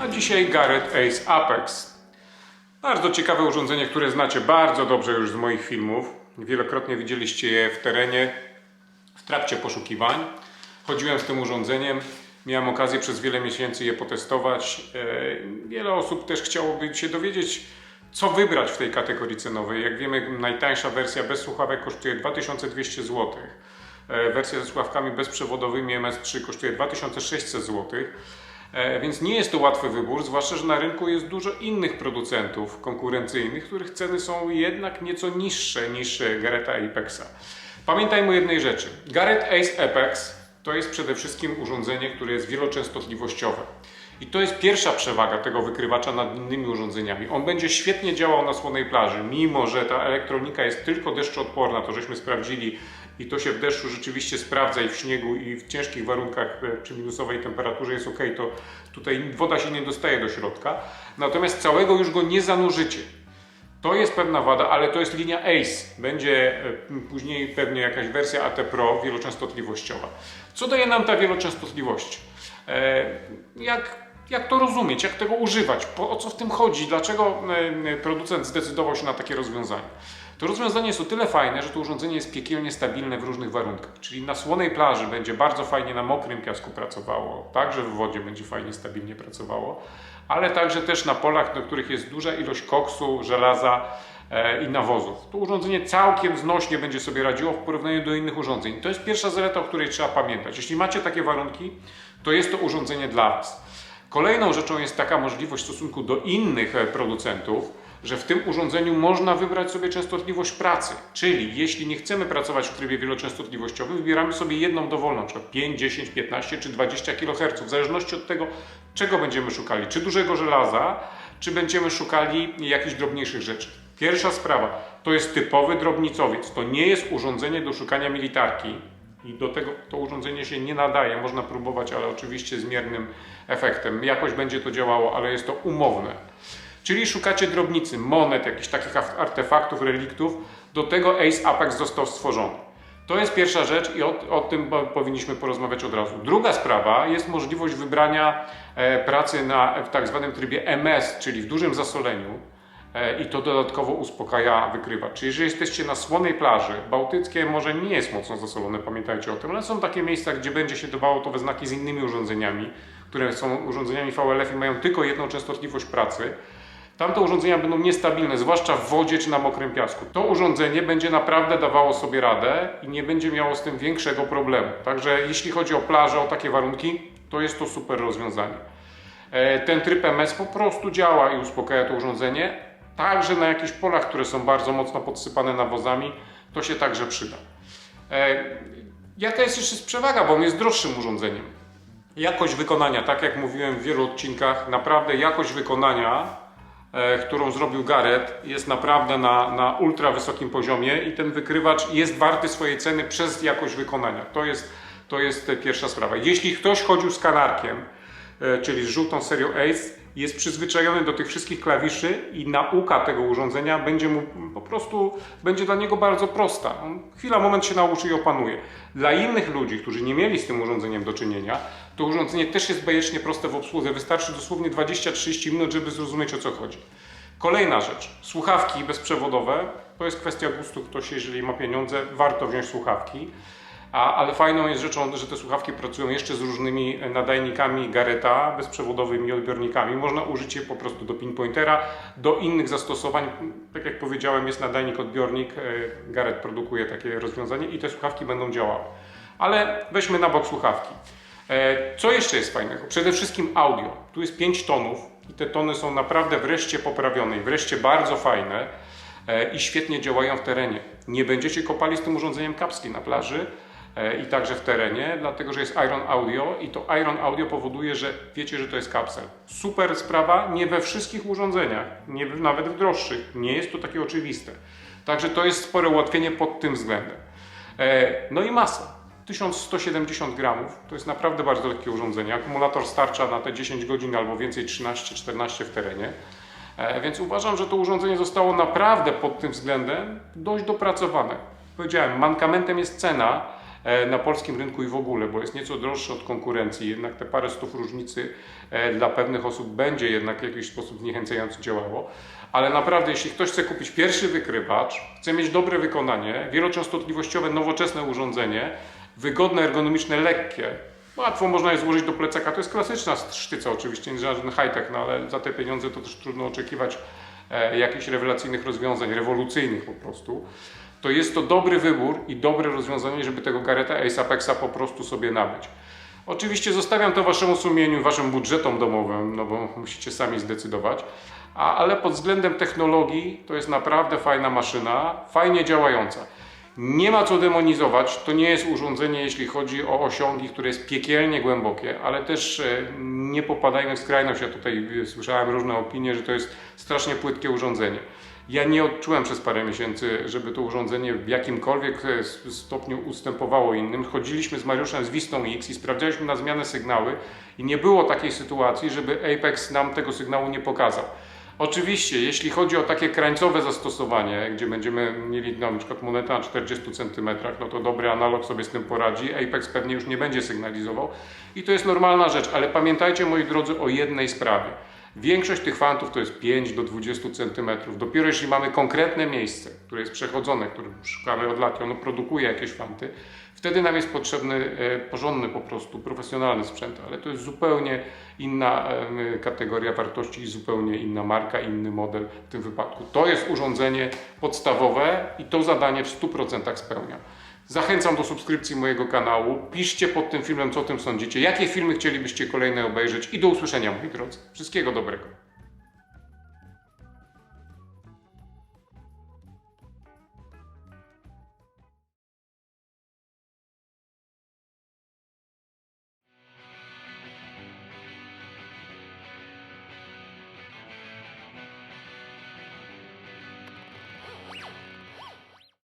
A dzisiaj Garrett Ace Apex. Bardzo ciekawe urządzenie, które znacie bardzo dobrze już z moich filmów. Wielokrotnie widzieliście je w terenie, w trakcie poszukiwań. Chodziłem z tym urządzeniem, miałem okazję przez wiele miesięcy je potestować. E, Wiele osób też chciałoby się dowiedzieć, co wybrać w tej kategorii cenowej. Jak wiemy, najtańsza wersja bez słuchawek kosztuje 2200 zł. E, Wersja ze słuchawkami bezprzewodowymi MS3 kosztuje 2600 zł. E, Więc nie jest to łatwy wybór, zwłaszcza, że na rynku jest dużo innych producentów konkurencyjnych, których ceny są jednak nieco niższe niż e, Garretta Apexa. Pamiętajmy o jednej rzeczy. Garrett Ace Apex to jest przede wszystkim urządzenie, które jest wieloczęstotliwościowe. I to jest pierwsza przewaga tego wykrywacza nad innymi urządzeniami. On będzie świetnie działał na słonej plaży, mimo że ta elektronika jest tylko deszczoodporna, to żeśmy sprawdzili i to się w deszczu rzeczywiście sprawdza i w śniegu i w ciężkich warunkach e, przy minusowej temperaturze jest ok, to tutaj woda się nie dostaje do środka. Natomiast całego już go nie zanurzycie. To jest pewna wada, ale to jest linia ACE. Będzie e, później pewnie jakaś wersja AT Pro wieloczęstotliwościowa. Co daje nam ta wieloczęstotliwość? E, Jak, jak to rozumieć? Jak tego używać? Po, o co w tym chodzi? Dlaczego producent zdecydował się na takie rozwiązanie? To rozwiązanie jest o tyle fajne, że to urządzenie jest piekielnie stabilne w różnych warunkach. Czyli na słonej plaży będzie bardzo fajnie na mokrym piasku pracowało, także w wodzie będzie fajnie, stabilnie pracowało, ale także też na polach, do których jest duża ilość koksu, żelaza e, i nawozów. To urządzenie całkiem znośnie będzie sobie radziło w porównaniu do innych urządzeń. To jest pierwsza zaleta, o której trzeba pamiętać. Jeśli macie takie warunki, to jest to urządzenie dla Was. Kolejną rzeczą jest taka możliwość w stosunku do innych e, producentów, że w tym urządzeniu można wybrać sobie częstotliwość pracy. Czyli jeśli nie chcemy pracować w trybie wieloczęstotliwościowym, wybieramy sobie jedną dowolną, czy 5, 10, 15 czy 20 kHz, w zależności od tego, czego będziemy szukali. Czy dużego żelaza, czy będziemy szukali jakichś drobniejszych rzeczy. Pierwsza sprawa, to jest typowy drobnicowiec. To nie jest urządzenie do szukania militarki, i do tego to urządzenie się nie nadaje. Można próbować, ale oczywiście z miernym efektem. Jakoś będzie to działało, ale jest to umowne. Czyli szukacie drobnicy, monet, jakichś takich ar- artefaktów, reliktów. Do tego Ace Apex został stworzony. To jest pierwsza rzecz i o, o tym po- powinniśmy porozmawiać od razu. Druga sprawa jest możliwość wybrania e, pracy na, w tak zwanym trybie MS, czyli w dużym zasoleniu. E, i to dodatkowo uspokaja wykrywacz. Czyli jeżeli jesteście na słonej plaży, Bałtyckie morze nie jest mocno zasolone, pamiętajcie o tym, ale są takie miejsca, gdzie będzie się dawało to we znaki z innymi urządzeniami, które są urządzeniami VLF i mają tylko jedną częstotliwość pracy. Tamte urządzenia będą niestabilne, zwłaszcza w wodzie czy na mokrym piasku. To urządzenie będzie naprawdę dawało sobie radę i nie będzie miało z tym większego problemu. Także jeśli chodzi o plażę, o takie warunki, to jest to super rozwiązanie. E, Ten tryb MS po prostu działa i uspokaja to urządzenie. Także na jakichś polach, które są bardzo mocno podsypane nawozami, to się także przyda. E, Jaka jest jeszcze przewaga, bo on jest droższym urządzeniem? Jakość wykonania, tak jak mówiłem w wielu odcinkach, naprawdę jakość wykonania, e, którą zrobił Garrett, jest naprawdę na, na ultra wysokim poziomie i ten wykrywacz jest warty swojej ceny przez jakość wykonania. To jest, to jest pierwsza sprawa. Jeśli ktoś chodził z kanarkiem, e, czyli z żółtą serią Ace, jest przyzwyczajony do tych wszystkich klawiszy i nauka tego urządzenia będzie mu po prostu, będzie dla niego bardzo prosta. Chwila, moment się nauczy i opanuje. Dla innych ludzi, którzy nie mieli z tym urządzeniem do czynienia, to urządzenie też jest bajecznie proste w obsłudze. Wystarczy dosłownie 20-30 minut, żeby zrozumieć o co chodzi. Kolejna rzecz. Słuchawki bezprzewodowe. To jest kwestia gustu. Ktoś, jeżeli ma pieniądze, warto wziąć słuchawki. A, ale fajną jest rzeczą, że te słuchawki pracują jeszcze z różnymi nadajnikami Gareta, bezprzewodowymi odbiornikami. Można użyć je po prostu do pinpointera, do innych zastosowań. Tak jak powiedziałem, jest nadajnik, odbiornik. e, Gareth produkuje takie rozwiązanie i te słuchawki będą działały. Ale weźmy na bok słuchawki. E, Co jeszcze jest fajnego? Przede wszystkim audio. Tu jest 5 tonów i te tony są naprawdę wreszcie poprawione i wreszcie bardzo fajne e, i świetnie działają w terenie. Nie będziecie kopali z tym urządzeniem kapsli na plaży e, i także w terenie, dlatego że jest Iron Audio i to Iron Audio powoduje, że wiecie, że to jest kapsel. Super sprawa, nie we wszystkich urządzeniach, nie nawet w droższych, nie jest to takie oczywiste. Także to jest spore ułatwienie pod tym względem. E, No i masa. 1170 gramów to jest naprawdę bardzo lekkie urządzenie. Akumulator starcza na te 10 godzin albo więcej 13-14 w terenie. E, Więc uważam, że to urządzenie zostało naprawdę pod tym względem dość dopracowane. Powiedziałem, mankamentem jest cena, e, na polskim rynku i w ogóle, bo jest nieco droższy od konkurencji, jednak te parę stów różnicy e, dla pewnych osób będzie jednak w jakiś sposób zniechęcająco działało. Ale naprawdę, jeśli ktoś chce kupić pierwszy wykrywacz, chce mieć dobre wykonanie, wieloczęstotliwościowe, nowoczesne urządzenie, wygodne, ergonomiczne, lekkie, Łatwo można je złożyć do plecaka. To jest klasyczna sztyca, oczywiście, nie żaden high-tech, no ale za te pieniądze to też trudno oczekiwać e, jakichś rewelacyjnych rozwiązań, rewolucyjnych po prostu. To jest to dobry wybór i dobre rozwiązanie, żeby tego Gareta Ace Apexa po prostu sobie nabyć. Oczywiście zostawiam to waszemu sumieniu, waszym budżetom domowym, no bo musicie sami zdecydować. A, ale pod względem technologii to jest naprawdę fajna maszyna, fajnie działająca. Nie ma co demonizować, to nie jest urządzenie, jeśli chodzi o osiągi, które jest piekielnie głębokie, ale też e, nie popadajmy w skrajność. Ja tutaj e, słyszałem różne opinie, że to jest strasznie płytkie urządzenie. Ja nie odczułem przez parę miesięcy, żeby to urządzenie w jakimkolwiek e, stopniu ustępowało innym. Chodziliśmy z Mariuszem z Wistą X i sprawdzaliśmy na zmianę sygnały i nie było takiej sytuacji, żeby Apex nam tego sygnału nie pokazał. Oczywiście, jeśli chodzi o takie krańcowe zastosowanie, gdzie będziemy mieli no, na przykład monetę na 40 cm, no to dobry analog sobie z tym poradzi. Apex pewnie już nie będzie sygnalizował i to jest normalna rzecz, ale pamiętajcie moi drodzy o jednej sprawie. Większość tych fantów to jest 5 do 20 cm. Dopiero jeśli mamy konkretne miejsce, które jest przechodzone, które szukamy od lat i ono produkuje jakieś fanty, wtedy nam jest potrzebny e, porządny po prostu, profesjonalny sprzęt, ale to jest zupełnie inna kategoria wartości i zupełnie inna marka, inny model w tym wypadku. To jest urządzenie podstawowe i to zadanie w 100% spełnia. Zachęcam do subskrypcji mojego kanału. Piszcie pod tym filmem, co o tym sądzicie, jakie filmy chcielibyście kolejne obejrzeć i do usłyszenia, moi drodzy. Wszystkiego dobrego.